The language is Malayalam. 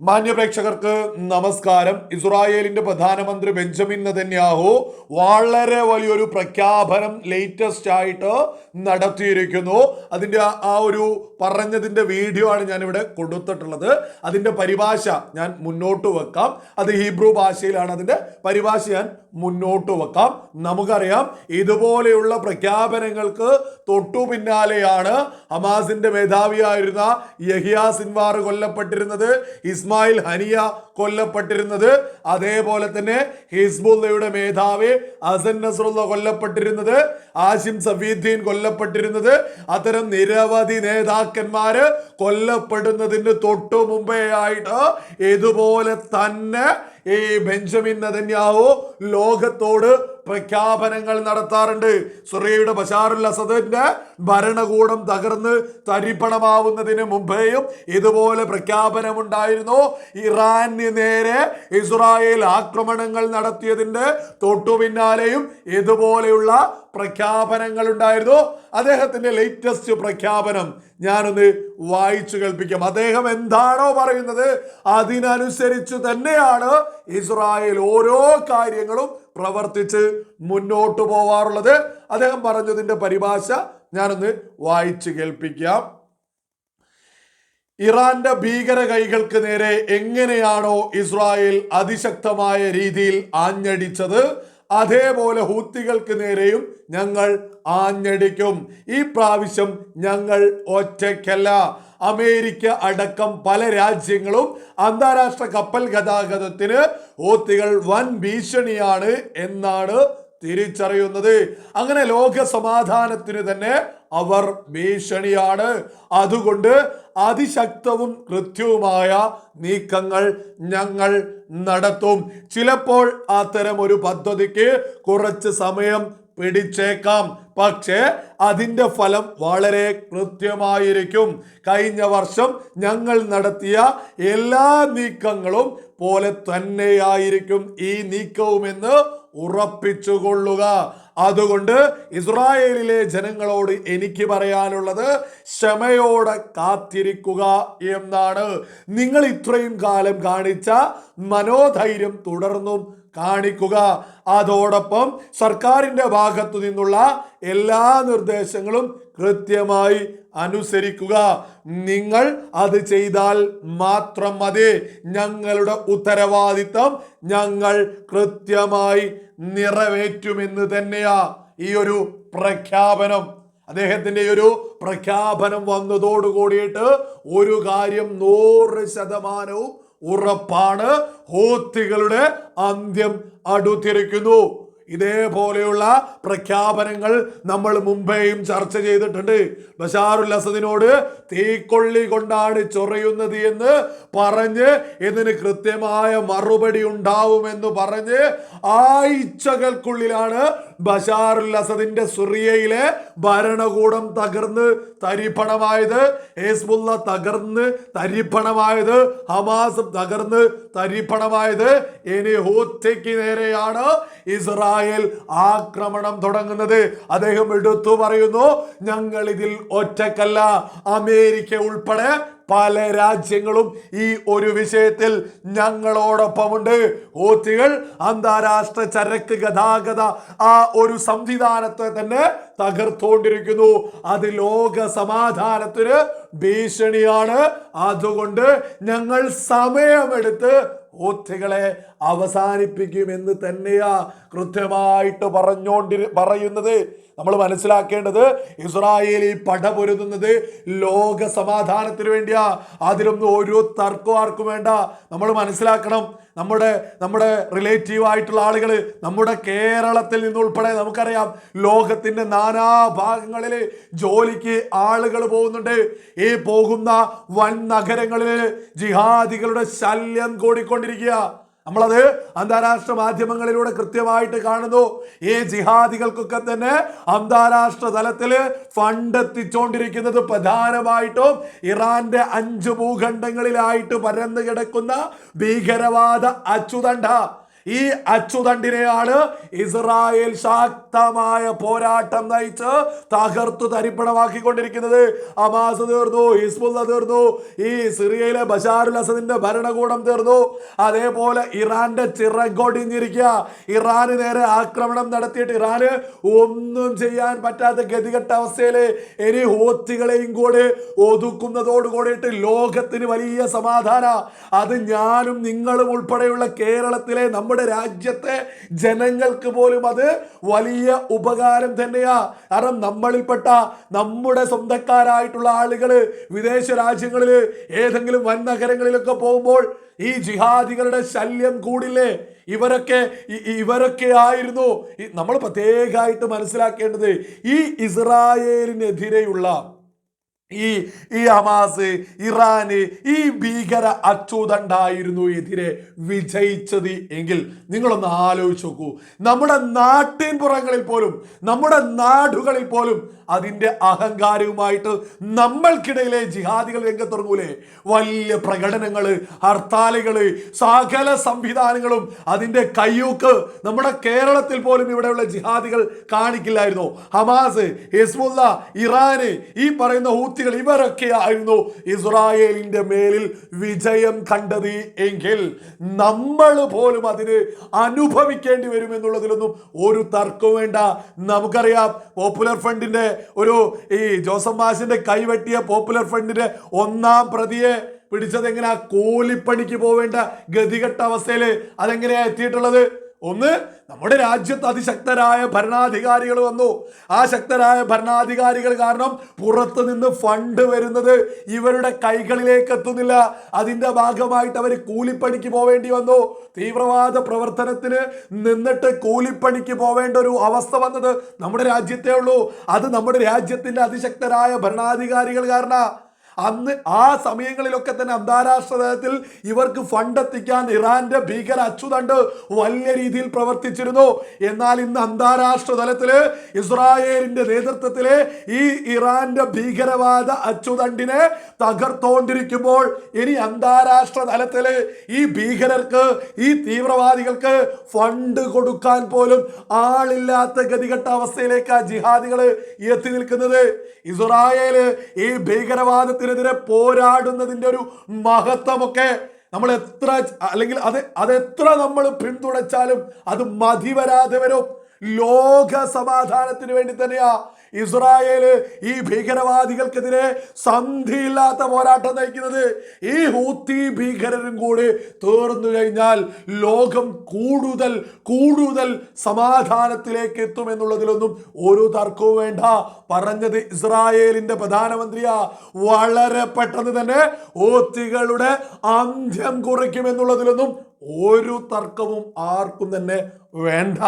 മാന്യപ്രേക്ഷകർക്ക് നമസ്കാരം. ഇസ്രായേലിന്റെ പ്രധാനമന്ത്രി ബെഞ്ചമിൻ നെതന്യാഹു വളരെ വലിയൊരു പ്രഖ്യാപനം ലേറ്റസ്റ്റ് ആയിട്ട് നടത്തിയിരിക്കുന്നു. അതിന്റെ ആ- ഒരു പറഞ്ഞതിന്റെ വീഡിയോ ആണ് ഞാനിവിടെ കൊടുത്തിട്ടുള്ളത്. അതിന്റെ പരിഭാഷ ഞാൻ മുന്നോട്ട് വെക്കാം. അത് ഹീബ്രു ഭാഷയിലാണ്. അതിന്റെ പരിഭാഷ ഞാൻ മുന്നോട്ട് വെക്കാം. നമുക്കറിയാം ഇതുപോലെയുള്ള പ്രഖ്യാപനങ്ങൾക്ക് തൊട്ടു പിന്നാലെയാണ് ഹമാസിന്റെ മേധാവിയായിരുന്ന യഹിയ സിൻവാർ കൊല്ലപ്പെട്ടിരുന്നത്. ഇസ്മായിൽ ഹനിയ കൊല്ലപ്പെട്ടിരുന്നത്. അതേപോലെ തന്നെ ഹിസ്ബുല്ലയുടെ മേധാവി അസൻ നസറുല്ല കൊല്ലപ്പെട്ടിരുന്നത്. ആസിം സഫീദ്ദീൻ കൊല്ലപ്പെട്ടിരുന്നത്. അത്തരം നിരവധി നേതാക്കന്മാര് കൊല്ലപ്പെടുന്നതിന് തൊട്ടു മുമ്പേ ആയിട്ട് ഇതുപോലെ തന്നെ ഈ ബെഞ്ചമിൻ നദന്യാവു ലോകത്തോട് പ്രഖ്യാപനങ്ങൾ നടത്താറുണ്ട്. സുറിയയുടെ ബഷാറുൽ അസദിന്റെ ഭരണകൂടം തകർന്ന് തരിപ്പണമാവുന്നതിന് മുമ്പേയും ഇതുപോലെ പ്രഖ്യാപനമുണ്ടായിരുന്നു. ഇറാന് നേരെ ഇസ്രായേൽ ആക്രമണങ്ങൾ നടത്തിയതിന്റെ തൊട്ടു പിന്നാലെയും ഇതുപോലെയുള്ള പ്രഖ്യാപനങ്ങൾ ഉണ്ടായിരുന്നു. അദ്ദേഹത്തിന്റെ ലേറ്റസ്റ്റ് പ്രഖ്യാപനം ഞാനൊന്ന് വായിച്ചു കേൾപ്പിക്കാം. അദ്ദേഹം എന്താണോ പറയുന്നത്? അതിനനുസരിച്ച് തന്നെയാണ് ഇസ്രായേൽ ഓരോ കാര്യങ്ങളും പ്രവർത്തിച്ച് മുന്നോട്ട് പോവാറുള്ളത്. അദ്ദേഹം പറഞ്ഞതിന്റെ പരിഭാഷ ഞാനൊന്ന് വായിച്ചു കേൾപ്പിക്കാം. ഇറാന്റെ ഭീകര കൈകൾക്ക് നേരെ എങ്ങനെയാണോ ഇസ്രായേൽ അതിശക്തമായ രീതിയിൽ ആഞ്ഞടിച്ചത് അതേപോലെ ഹൂത്തികൾക്ക് നേരെയും ഞങ്ങൾ ആഞ്ഞടിക്കും. ഈ പ്രാവശ്യം ഞങ്ങൾ ഒറ്റയ്ക്കല്ല. അമേരിക്ക അടക്കം പല രാജ്യങ്ങളും അന്താരാഷ്ട്ര കപ്പൽ ഗതാഗതത്തിന് ഓത്തികൾ വൻ ഭീഷണിയാണ് എന്നാണ് തിരിച്ചറിയുന്നത്. അങ്ങനെ ലോക സമാധാനത്തിന് തന്നെ അവർ ഭീഷണിയാണ്. അതുകൊണ്ട് അതിശക്തവും കൃത്യവുമായ നീക്കങ്ങൾ ഞങ്ങൾ നടത്തും. ചിലപ്പോൾ അത്തരം ഒരു പദ്ധതിക്ക് കുറച്ച് സമയം പിടിച്ചേക്കാം. പക്ഷേ അതിന്റെ ഫലം വളരെ കൃത്യമായിരിക്കും. കഴിഞ്ഞ വർഷം ഞങ്ങൾ നടത്തിയ എല്ലാ നീക്കങ്ങളും പോലെ തന്നെയായിരിക്കും ഈ നീക്കവുമെന്ന് ഉറപ്പിച്ചുകൊള്ളുക. അതുകൊണ്ട് ഇസ്രായേലിലെ ജനങ്ങളോട് എനിക്ക് പറയാനുള്ളത് ക്ഷമയോടെ കാത്തിരിക്കുക എന്നാണ്. നിങ്ങൾ ഇത്രയും കാലം കാണിച്ച മനോധൈര്യം തുടർന്നും കാണിക്കുക. അതോടൊപ്പം സർക്കാരിന്റെ ഭാഗത്തു നിന്നുള്ള എല്ലാ നിർദ്ദേശങ്ങളും കൃത്യമായി അനുസരിക്കുക. നിങ്ങൾ അത് ചെയ്താൽ മാത്രം മതി. ഞങ്ങളുടെ ഉത്തരവാദിത്തം ഞങ്ങൾ കൃത്യമായി നിറവേറ്റുമെന്ന് തന്നെയാ ഈ ഒരു പ്രഖ്യാപനം. അദ്ദേഹത്തിന്റെ ഒരു പ്രഖ്യാപനം വന്നതോടുകൂടിയിട്ട് ഒരു കാര്യം നൂറ് ശതമാനവും ഉറപ്പാണ് ഹോത്തികളുടെ അന്ത്യം അടുത്തിരിക്കുന്നു ഇതേപോലെയുള്ള പ്രഖ്യാപനങ്ങൾ നമ്മൾ മുമ്പേയും ചർച്ച ചെയ്തിട്ടുണ്ട്. ബഷാറുൽ അസദിനോട് തീക്കൊള്ളി കൊണ്ടാണ് ചൊറയുന്നത് എന്ന് പറഞ്ഞ് ഇതിന് കൃത്യമായ മറുപടി ഉണ്ടാവുമെന്ന് പറഞ്ഞ് ആഴ്ചകൾക്കുള്ളിലാണ് ബഷാറുൽ അസദിന്റെ സുറിയയിലെ ഭരണകൂടം തകർന്ന് തരിപ്പണമായത്. ഹേസ്ബുള്ള തകർന്ന് തരിപ്പണമായത്. ഹമാസ് തകർന്ന് തരിപ്പണമായത്. ഇനി ഹൂത്തയ്ക്ക് നേരെയാണ് ഇസ്രായേൽ ആക്രമണം തുടങ്ങുന്നത്. അദ്ദേഹം എടുത്തു പറയുന്നു ഞങ്ങൾ ഇതിൽ ഒറ്റക്കല്ല അമേരിക്ക ഉൾപ്പെടെ പല രാജ്യങ്ങളും ഈ ഒരു വിഷയത്തിൽ ഞങ്ങളോടൊപ്പമുണ്ട്. ഓത്തികൾ അന്താരാഷ്ട്ര ചരക്ക് ഗതാഗത ആ ഒരു സംവിധാനത്തെ തന്നെ തകർത്തുകൊണ്ടിരിക്കുന്നു അത് ലോക സമാധാനത്തിന് ഭീഷണിയാണ്. അതുകൊണ്ട് ഞങ്ങൾ സമയമെടുത്ത് ഹൂത്തികളെ അവസാനിപ്പിക്കുമെന്ന് തന്നെയാ കൃത്യമായിട്ട് പറഞ്ഞോണ്ടി പറയുന്നത്. നമ്മൾ മനസ്സിലാക്കേണ്ടത് ഇസ്രായേലി പടപൊരുതുന്നത് ലോക സമാധാനത്തിന് വേണ്ടിയാ. അതിലൊന്നും ഒരു തർക്കം ആർക്കും വേണ്ട. നമ്മൾ മനസ്സിലാക്കണം നമ്മുടെ നമ്മുടെ റിലേറ്റീവ് ആയിട്ടുള്ള ആളുകൾ നമ്മുടെ കേരളത്തിൽ നിന്നുൾപ്പെടെ നമുക്കറിയാം ലോകത്തിന്റെ നാനാ ഭാഗങ്ങളിൽ ജോലിക്ക് ആളുകൾ പോകുന്നുണ്ട്. ഈ പോകുന്ന വൻ നഗരങ്ങളിൽ ജിഹാദികളുടെ ശല്യം കൂടിക്കൊണ്ടിരിക്കുക നമ്മളത് അന്താരാഷ്ട്ര മാധ്യമങ്ങളിലൂടെ കൃത്യമായിട്ട് കാണുന്നു. ഈ ജിഹാദികൾക്കൊക്കെ തന്നെ അന്താരാഷ്ട്ര തലത്തിൽ ഫണ്ട് എത്തിച്ചുകൊണ്ടിരിക്കുന്നത് പ്രധാനമായിട്ടും ഇറാന്റെ അഞ്ച് ഭൂഖണ്ഡങ്ങളിലായിട്ട് പരന്നു കിടക്കുന്ന ഭീകരവാദ അച്ചുതണ്ട. ഈ അച്ചുതണ്ടിനെയാണ് ഇസ്രായേൽ ശക്തമായ പോരാട്ടം നയിച്ച് തകർത്തു തരിപ്പണമാക്കിക്കൊണ്ടിരിക്കുന്നത്. അമാസ് തീർന്നു ഹിസ്ബുല്ല തീർന്നു ഈ സിറിയയിലെ ബഷാറുൽ അസദിന്റെ ഭരണകൂടം തീർന്നു. അതേപോലെ ഇറാന്റെ ചിറകൊടിഞ്ഞിരിക്കുക. ഇറാന് നേരെ ആക്രമണം നടത്തിയിട്ട് ഇറാന് ഒന്നും ചെയ്യാൻ പറ്റാത്ത ഗതികെട്ട അവസ്ഥയിൽ ഇനി ഹോത്തികളെയും കൂടെ ഒതുക്കുന്നതോട് കൂടിയിട്ട് ലോകത്തിന് വലിയ സമാധാന. അത് ഞാനും നിങ്ങളും ഉൾപ്പെടെയുള്ള കേരളത്തിലെ നമ്മുടെ രാജ്യത്തെ ജനങ്ങൾക്ക് പോലും അത് വലിയ ഉപകാരം തന്നെയാ. കാരണം നമ്മളിൽപ്പെട്ട നമ്മുടെ സ്വന്തക്കാരായിട്ടുള്ള ആളുകൾ വിദേശ രാജ്യങ്ങളിൽ ഏതെങ്കിലും വൻ നഗരങ്ങളിലൊക്കെ പോകുമ്പോൾ ഈ ജിഹാദികളുടെ ശല്യം കൂടില്ലേ? ഇവരൊക്കെ ഇവരൊക്കെ ആയിരുന്നു. നമ്മൾ പ്രത്യേകമായിട്ട് മനസ്സിലാക്കേണ്ടത് ഈ ഇസ്രായേലിനെതിരെയുള്ള ഈ ഈ ഹമാസ് ഇറാന് ഈ ഭീകര അച്ചുതണ്ടായിരുന്നു എതിരെ വിജയിച്ചത് എങ്കിൽ നിങ്ങളൊന്ന് ആലോചിച്ച് നോക്കൂ. നമ്മുടെ നാട്ടിൻ പുറങ്ങളിൽ പോലും നമ്മുടെ നാടുകളിൽ പോലും അതിന്റെ അഹങ്കാരവുമായിട്ട് നമ്മൾക്കിടയിലെ ജിഹാദികൾ രംഗത്തിറങ്ങൂലേ? വലിയ പ്രകടനങ്ങൾ ഹർത്താലുകൾ സകല സംവിധാനങ്ങളും അതിന്റെ കയ്യൂക്ക് നമ്മുടെ കേരളത്തിൽ പോലും ഇവിടെയുള്ള ജിഹാദികൾ കാണിക്കില്ലായിരുന്നു. ഹമാസ് ഹിസ്ബുല്ല ഇറാന് ഈ പറയുന്ന ഹൂത്തികൾ ഇവരൊക്കെ ആയിരുന്നു ഇസ്രായേലിന്റെ മേലിൽ വിജയം കണ്ടത് എങ്കിൽ നമ്മൾ പോലും അതിന് അനുഭവിക്കേണ്ടി വരും എന്നുള്ളതിലൊന്നും ഒരു തർക്കവും വേണ്ട. നമുക്കറിയാം പോപ്പുലർ ഫ്രണ്ടിന്റെ ഒരു ഈ ജോസഫ് മാഷിന്റെ കൈവെട്ടിയ പോപ്പുലർ ഫ്രണ്ടിന്റെ ഒന്നാം പ്രതിയെ പിടിച്ചത് എങ്ങനെയാ കൂലിപ്പണിക്ക് പോവേണ്ട ഗതികെട്ട അവസ്ഥയിൽ അതെങ്ങനെയാ എത്തിയിട്ടുള്ളത്? ഒന്ന് നമ്മുടെ രാജ്യത്ത് അതിശക്തരായ ഭരണാധികാരികൾ വന്നു. ആ ശക്തരായ ഭരണാധികാരികൾ കാരണം പുറത്തു നിന്ന് ഫണ്ട് വരുന്നത് ഇവരുടെ കൈകളിലേക്ക് എത്തുന്നില്ല. അതിന്റെ ഭാഗമായിട്ട് അവർ കൂലിപ്പണിക്ക് പോവേണ്ടി വന്നു. തീവ്രവാദ പ്രവർത്തനത്തിന് നിന്നിട്ട് കൂലിപ്പണിക്ക് പോവേണ്ട ഒരു അവസ്ഥ വന്നത് നമ്മുടെ രാജ്യത്തേ ഉള്ളൂ. അത് നമ്മുടെ രാജ്യത്തിന്റെ അതിശക്തരായ ഭരണാധികാരികൾ കാരണം. അന്ന് ആ സമയങ്ങളിലൊക്കെ തന്നെ അന്താരാഷ്ട്ര തലത്തിൽ ഇവർക്ക് ഫണ്ട് എത്തിക്കാൻ ഇറാന്റെ ഭീകര അച്ചുതണ്ട് വലിയ രീതിയിൽ പ്രവർത്തിച്ചിരുന്നു. എന്നാൽ ഇന്ന് അന്താരാഷ്ട്ര തലത്തിൽ ഇസ്രായേലിന്റെ നേതൃത്വത്തിൽ ഈ ഇറാന്റെ ഭീകരവാദ അച്ചുതണ്ടിനെ തകർത്തോണ്ടിരിക്കുമ്പോൾ ഇനി അന്താരാഷ്ട്ര തലത്തിൽ ഈ ഭീകരർക്ക് ഈ തീവ്രവാദികൾക്ക് ഫണ്ട് കൊടുക്കാൻ പോലും ആളില്ലാത്ത ഗതികെട്ട അവസ്ഥയിലേക്ക് ആ ജിഹാദികൾ എത്തി നിൽക്കുന്നത്. ഇസ്രായേൽ ഈ ഭീകരവാദത്തിനെതിരെ പോരാടുന്നതിന്റെ ഒരു മഹത്വമൊക്കെ നമ്മൾ എത്ര അല്ലെങ്കിൽ അത് അതെത്ര നമ്മൾ പിന്തുണച്ചാലും അത് മതി വരാതെ വരും. ലോക സമാധാനത്തിന് വേണ്ടി തന്നെയാ ഇസ്രായേൽ ഈ ഭീകരവാദികൾക്കെതിരെ സന്ധിയില്ലാത്ത പോരാട്ടം നയിക്കുന്നത് ഈ ഹൂത്തി ഭീകരരും കൂടി തീർന്നു കഴിഞ്ഞാൽ ലോകം കൂടുതൽ കൂടുതൽ സമാധാനത്തിലേക്ക് എത്തും എന്നുള്ളതിലൊന്നും ഒരു തർക്കവും വേണ്ട. പറഞ്ഞത് ഇസ്രായേലിന്റെ പ്രധാനമന്ത്രിയാ. വളരെ പെട്ടെന്ന് തന്നെ ഹൂത്തികളുടെ അന്ത്യം കുറിക്കും എന്നുള്ളതിലൊന്നും ഒരു തർക്കവും ആർക്കും തന്നെ വേണ്ട.